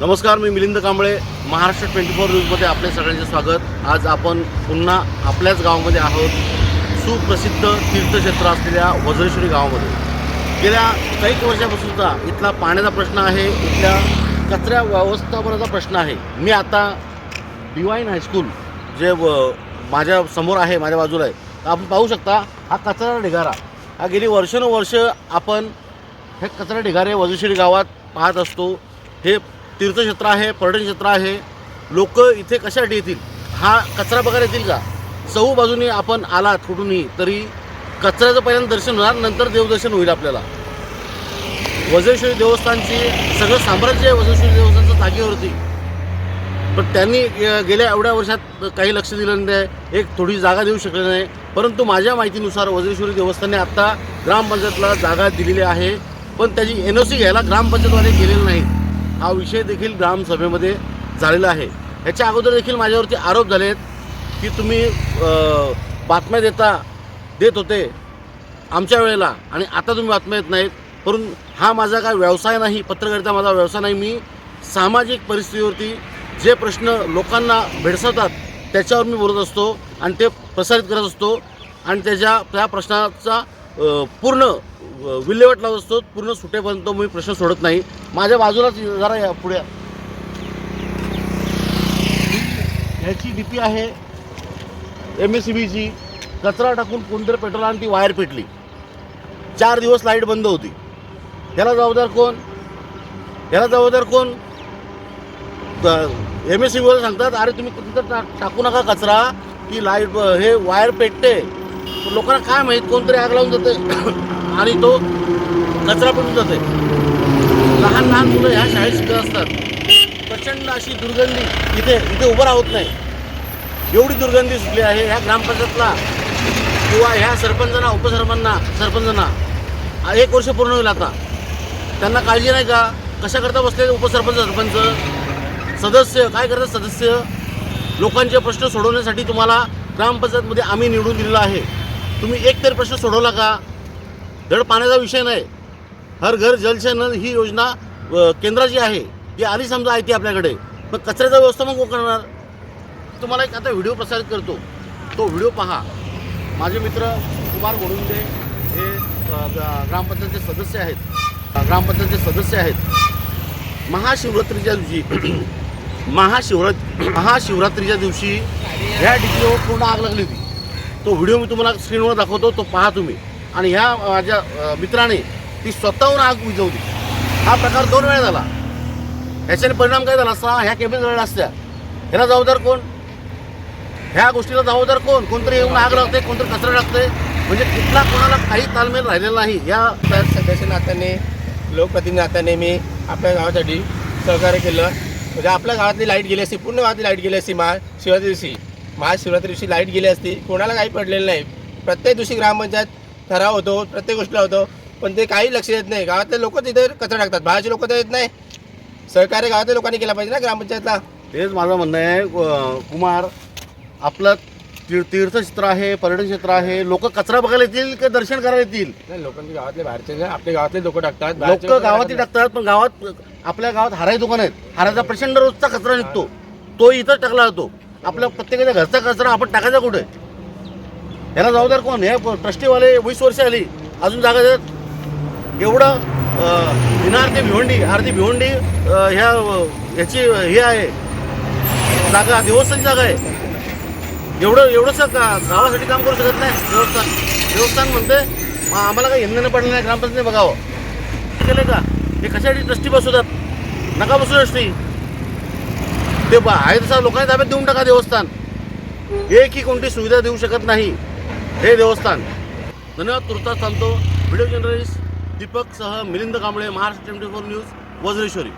नमस्कार मी Milind Kamble Maharashtra twenty four न्यूजमध्ये आपले सगळ्यांचे स्वागत. आज आपण पुन्हा आपल्याच गावामध्ये आहोत. सुप्रसिद्ध तीर्थक्षेत्र असलेल्या वज्रेश्वरी गावामध्ये. गेल्या काही वर्षापासूनचा इथला पाण्याचा प्रश्न आहे इथल्या कचऱ्या व्यवस्थापनाचा प्रश्न आहे. मी आता डिवाईन हायस्कूल जे व माझ्यासमोर आहे माझ्या बाजूला आहे तर आपण पाहू शकता हा कचरा ढिगारा. हा गेली वर्षानुवर्ष आपण हे कचरा ढिगारे वजुश्री गावात पाहत असतो. हे तीर्थक्षेत्र आहे पर्यटन क्षेत्र आहे. लोक इथे कशासाठी येतील? हा कचरा बघायला येतील का? चहू बाजूनी आपण आलात कुठूनही तरी कचऱ्याचं पहिल्यांदा दर्शन होणार नंतर देवदर्शन होईल आपल्याला. वज्रेश्वरी देवस्थानची सगळं साम्राज्य आहे वज्रेश्वरी देवस्थानचं जागेवरती. पण त्यांनी गेल्या एवढ्या वर्षात काही लक्ष दिलं नाही एक थोडी जागा देऊ शकले नाही. परंतु माझ्या माहितीनुसार वज्रेश्वरी देवस्थानने आत्ता ग्रामपंचायतला जागा दिलेली आहे. पण त्याची एन ओ सी घ्यायला ग्रामपंचायतवाले गेलेले नाहीत. हा विषय देखील ग्रामसभेमध्ये झालेला आहे. याच्या अगोदर देखील माझ्यावरती आरोप झाले आहेत की तुम्ही बातम्या देता देत होते आमच्या वेळेला आणि आता तुम्ही बातम्या येत नाहीत. परंतु हा माझा काय व्यवसाय नाही पत्रकारिता माझा व्यवसाय नाही. मी सामाजिक परिस्थितीवरती जे प्रश्न लोकांना भेडसावतात त्याच्यावर मी बोलत असतो आणि ते प्रसारित करत असतो आणि त्याच्या त्या प्रश्नाचा पूर्ण विल्हेवाट लावत असतो पूर्ण सुटेपर्यंत मी प्रश्न सोडत नाही. माझ्या बाजूलाच जरा या पुढे ह्याची डी पी आहे एम एस सी बीची कचरा टाकून कोणतरी पेट्रोल आणि ती वायर पेटली. चार दिवस लाइट बंद होती. ह्याला जबाबदार कोण? ह्याला जबाबदार कोण? एम एस सी बीवर सांगतात अरे तुम्ही कुठं टा टाकू नका कचरा की लाइट हे वायर पेटते. लोकांना काय माहीत कोणतरी आग लावून जाते आणि तो कचरा पडून जाते लहान लहान मुलं ह्या शाळेत शिकत असतात. प्रचंड अशी दुर्गंधी इथे इथे उभं राहत नाही. एवढी दुर्गंधी सुटली आहे ह्या ग्रामपंचायतला किंवा ह्या सरपंचांना उपसरपंचांना सरपंचांना. एक वर्ष पूर्ण होईल आता. त्यांना काळजी नाही का? कशा करता बसले उपसरपंच सरपंच? सदस्य काय करतात सदस्य? लोकांचे प्रश्न सोडवण्यासाठी तुम्हाला ग्रामपंचायतमध्ये आम्ही निवडून दिलेला आहे. तुम्ही एक तरी प्रश्न सोडवला का? धड पाण्याचा विषय नाही. हर घर जलसे ही योजना केंद्राची आहे. ती आली समजा आहे ती आपल्याकडे. मग कचऱ्याचा व्यवस्थापन कोण करणार? तुम्हाला एक आता व्हिडिओ प्रसारित करतो. तो व्हिडिओ पहा. माझे मित्र कुमार गोडुंदे हे ग्रामपंचायतचे सदस्य आहेत. ग्रामपंचायतचे सदस्य आहेत. महाशिवरात्रीच्या दिवशी महाशिवरात महाशिवरात्रीच्या दिवशी ह्या डिपीवर पूर्ण आग लागली होती. तो व्हिडिओ मी तुम्हाला स्क्रीनवर दाखवतो तो पहा तुम्ही. आणि ह्या माझ्या मित्राने ती स्वतःहून आग विझवली हा प्रकार दोन वेळा झाला. ह्याच्याने परिणाम काय झाला? असता ह्या केबिन झालेल्या असत्या. ह्याला जबाबदार कोण? ह्या गोष्टीला जबाबदार कोण? कोणतरी येऊन आग लागते कोणतरी कचरा लागते म्हणजे कुठला कोणाला काही तालमेल राहिलेला नाही. या सदस्य नात्याने लोकप्रतिनिधी नात्याने मी आपल्या गावासाठी सहकार्य केलं. म्हणजे आपल्या गावातली लाइट गेली असती पूर्ण गावातली लाइट गेली असती महाशिवरात्री दिवशी. महाशिवरात्री दिवशी लाइट गेली असती कोणाला काही पडलेलं नाही. प्रत्येक दिवशी ग्रामपंचायत ठराव होतो प्रत्येक गोष्टीला होतो पण ते काही लक्ष देत नाही. गावातले लोक तिथे कचरा टाकतात. बाहेरचे लोक तर येत नाही. सहकार्य गावातल्या लोकांनी केला पाहिजे ना ग्रामपंचायतला? तेच माझं म्हणणं आहे. कुमार आपलं तीर तीर्थक्षेत्र आहे पर्यटन क्षेत्र आहे. लोक कचरा बघायला येतील की दर्शन करायला येतील? नाही लोकांचे गावातले बाहेरचे आपल्या गावातले लोक टाकतात लोक गावातही टाकत टाकतात पण गावात आपल्या गावात हाराई दुकान आहेत. हाराचा प्रचंड रोजचा कचरा निघतो. तो इथंच टाकला जातो. आपल्या प्रत्येकाच्या घरचा कचरा आपण टाकायचा कुठे? याला जबाबदार कोण? हे ट्रस्टीवाले वीस वर्ष आली. अजून जागा देत. एवढं विनार भिवंडी आरती भिवंडी ह्या ह्याची हे आहे. जागा देवस्थानची जागा आहे. एवढं एवढंसं का गावासाठी काम करू शकत नाही? देवस्थान. देवस्थान म्हणते "मग आम्हाला काही येणं पडलं नाही ग्रामपंचायतीने बघावं. केलं का? हे कशासाठी ट्रस्टी बसवतात? नका बसू ट्रस्टी. ते आहे तसा लोकांनी ताब्यात देऊन टाका देवस्थान. एकही कोणती सुविधा देऊ शकत नाही हे देवस्थान. धन्यवाद तुर्तास थांबतो व्हिडिओ जर्नलिस्ट दीपक सह Milind Kamble Maharashtra twenty four news Vajreshwari.